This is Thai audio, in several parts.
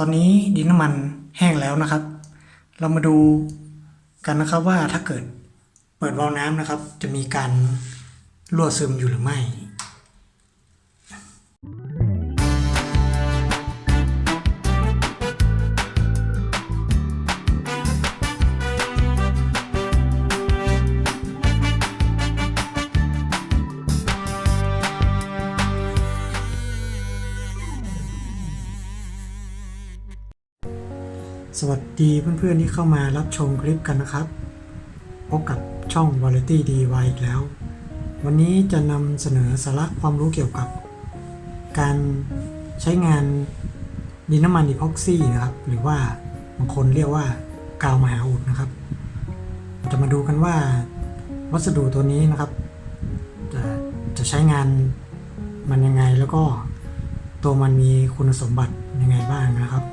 ตอนนี้ดินน้ำมันแห้งแล้วนะครับ เรามาดูกันนะครับว่าถ้าเกิดเปิดวาล์วน้ำนะครับ จะมีการรั่วซึมอยู่หรือไม่ สวัสดีเพื่อนๆที่เข้ามารับชมคลิปกันนะครับ พบกับช่อง Variety DIY อีกแล้ว วันนี้จะนำเสนอสาระความรู้เกี่ยวกับ การใช้งานดินน้ำมันอีพ็อกซี่นะครับ หรือว่าบางคนเรียกว่ากาวมหาอุดนะครับ จะมาดูกันว่าวัสดุตัวนี้นะครับ จะจะใช้งานมันยังไงแล้วก็ตัวมันมีคุณสมบัติยังไงบ้างนะครับ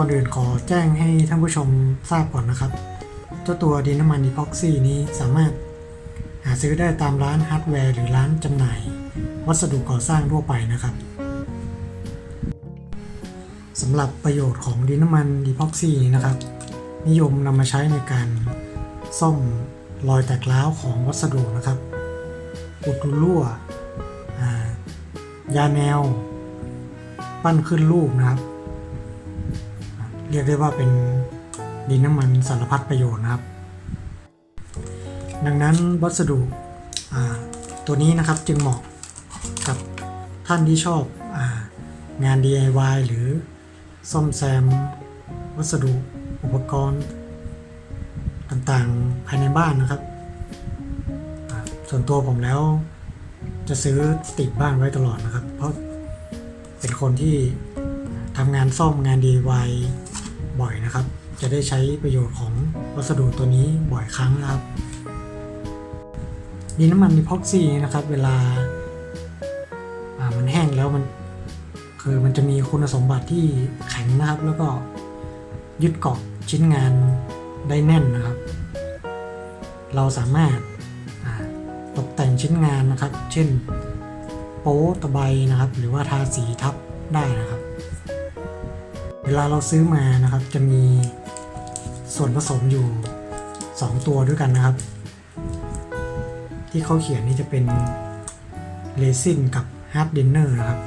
ก่อนอื่นขอแจ้งให้ท่านผู้ชมทราบก่อนนะครับ เจ้าตัวดินน้ำมันอีพ็อกซี่นี้สามารถหาซื้อได้ตามร้านฮาร์ดแวร์หรือร้านจำหน่าย วัสดุก่อสร้างทั่วไปนะครับสำหรับประโยชน์ของดินน้ำมันอีพ็อกซี่นี้นะครับ นิยมนำมาใช้ในการซ่อมรอยแตกร้าวของวัสดุนะครับอุดรูรั่ว ยาแนว ปั้นขึ้นรูปนะครับ เรียกได้ว่าเป็นดินน้ำมันสารพัดประโยชน์นะครับ ดังนั้นวัสดุตัวนี้นะครับจึงเหมาะกับท่านที่ชอบอางาน DIY หรือซ่อมแซมวัสดุอุปกรณ์ต่างๆภายในบ้านนะครับ ส่วนตัวผมแล้วจะซื้อติดบ้านไว้ตลอดนะครับ เพราะเป็นคนที่ทำงานซ่อมงาน DIY บ่อยนะครับ จะได้ใช้ประโยชน์ของวัสดุตัวนี้บ่อยครั้งนะครับดินน้ำมันอีพ็อกซี่นะครับ เวลาามันแห้งแล้วมันคือมันจะมีคุณสมบัติที่แข็งนะครับ แล้วก็ยึดเกาะชิ้นงานได้แน่นนะครับ เราสามารถาตกแต่งชิ้นงานนะครับ เช่น โป๊ตะไบนะครับ หรือว่าทาสีทับได้นะครับ เวลาเราซื้อมานะครับจะมีส่วนผสมอยู่ 2 ตัวด้วยกันนะครับ ที่เขาเขียนนี่จะเป็นเรซินกับฮาร์ดเดนเนอร์นะครับ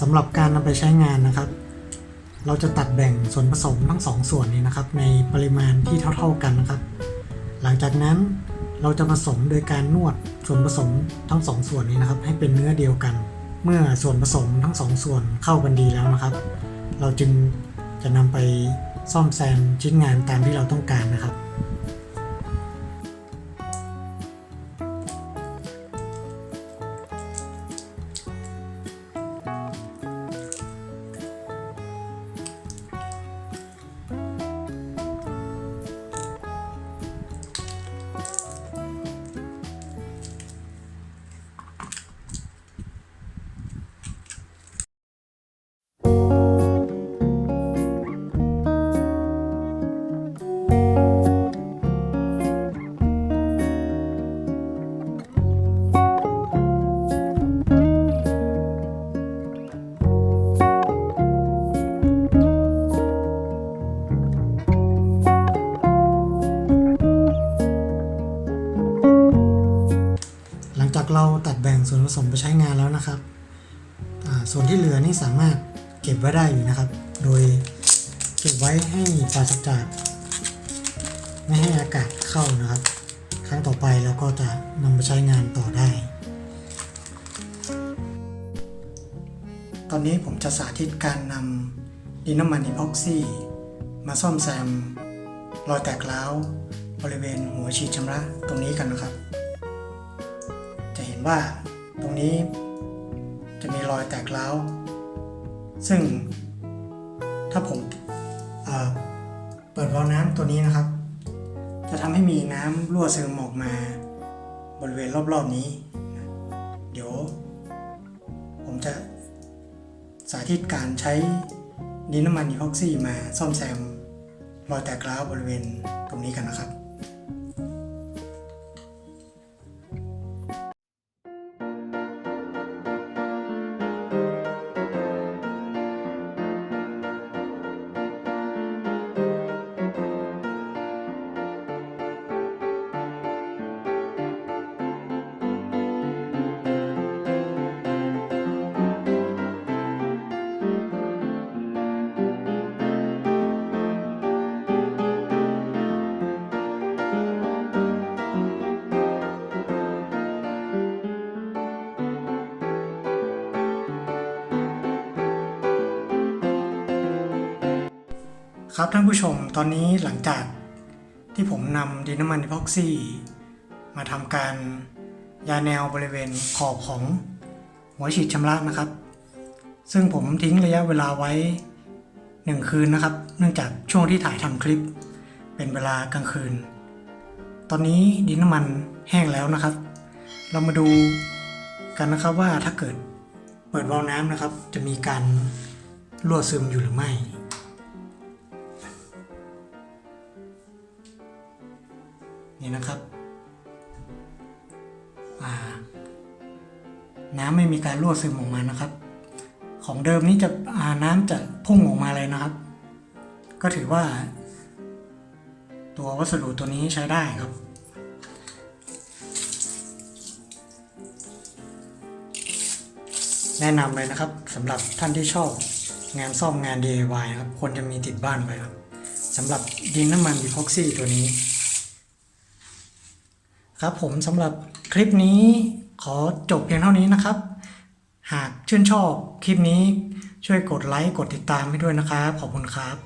สำหรับการนำไปใช้งานนะครับ เราจะตัดแบ่งส่วนผสมทั้งสองส่วนนี้นะครับ ในปริมาณที่เท่า ๆกันนะครับ หลังจากนั้นเราจะผสมโดยการนวดส่วนผสมทั้งสองส่วนนี้นะครับ ให้เป็นเนื้อเดียวกัน เมื่อส่วนผสมทั้งสองส่วนเข้ากันดีแล้วนะครับ เราจึงจะนำไปซ่อมแซมชิ้นงานตามที่เราต้องการนะครับ เราตัดแบ่งส่วนผสมไปใช้งานแล้วนะครับ ส่วนที่เหลือนี่สามารถเก็บไว้ได้อยู่นะครับ โดยเก็บไว้ให้ปราศจากไม่ให้อากาศเข้านะครับ ครั้งต่อไปเราก็จะนำไปใช้งานต่อได้ ตอนนี้ผมจะสาธิตการนำดินน้ำมันอีพ็อกซี่มาซ่อมแซมรอยแตกร้าวบริเวณหัวฉีดชำระตรงนี้กันนะครับ ว่าตรงนี้จะมีรอยแตกร้าว ซึ่งถ้าผมเเปิดวาล์วน้ำตัวนี้นะครับ จะทำให้มีน้ำรั่วซึมออกมาบริเวณรอบๆนี้ เดี๋ยว ผมจะสาธิตการใช้ดินน้ำมันอีพ็อกซี่มาซ่อมแซมรอยแตกร้าวบริเวณตรงนี้กันนะครับ ครับท่านผู้ชมตอนนี้หลังจากที่ผมนำดินน้ำมันอพ็อกซี่ มาทำการยาแนวบริเวณขอบของหัวฉีดชำระนะครับ ซึ่งผมทิ้งระยะเวลาไว้ 1 คืนนะครับ เนื่องจากช่วงที่ถ่ายทำคลิป เป็นเวลากลางคืน ตอนนี้ดินน้ำมันแห้งแล้วนะครับ เรามาดูกันนะครับว่าถ้าเกิดเปิดวาล์วน้ำนะครับ จะมีการรั่วซึมอยู่หรือไม่ นี่นะครับ น้ำไม่มีการรั่วซึมออกมานะครับ ของเดิมนี้จะาน้ำจะพุ่งออกมาเลยนะครับ ก็ถือว่า ตัววัสดุตัวนี้ใช้ได้ครับแนะนำเลยนะครับสำหรับท่านที่ชอบงานซ่อมงาน DIY ครับควรจะมีติดบ้านไว้ครับสำหรับดินน้ำมันดีพ็อกซี่ตัวนี้ ครับผมสำหรับคลิปนี้ขอจบเพียงเท่านี้นะครับ หากชื่นชอบคลิปนี้ช่วยกดไลค์กดติดตามให้ด้วยนะครับ ขอบคุณครับ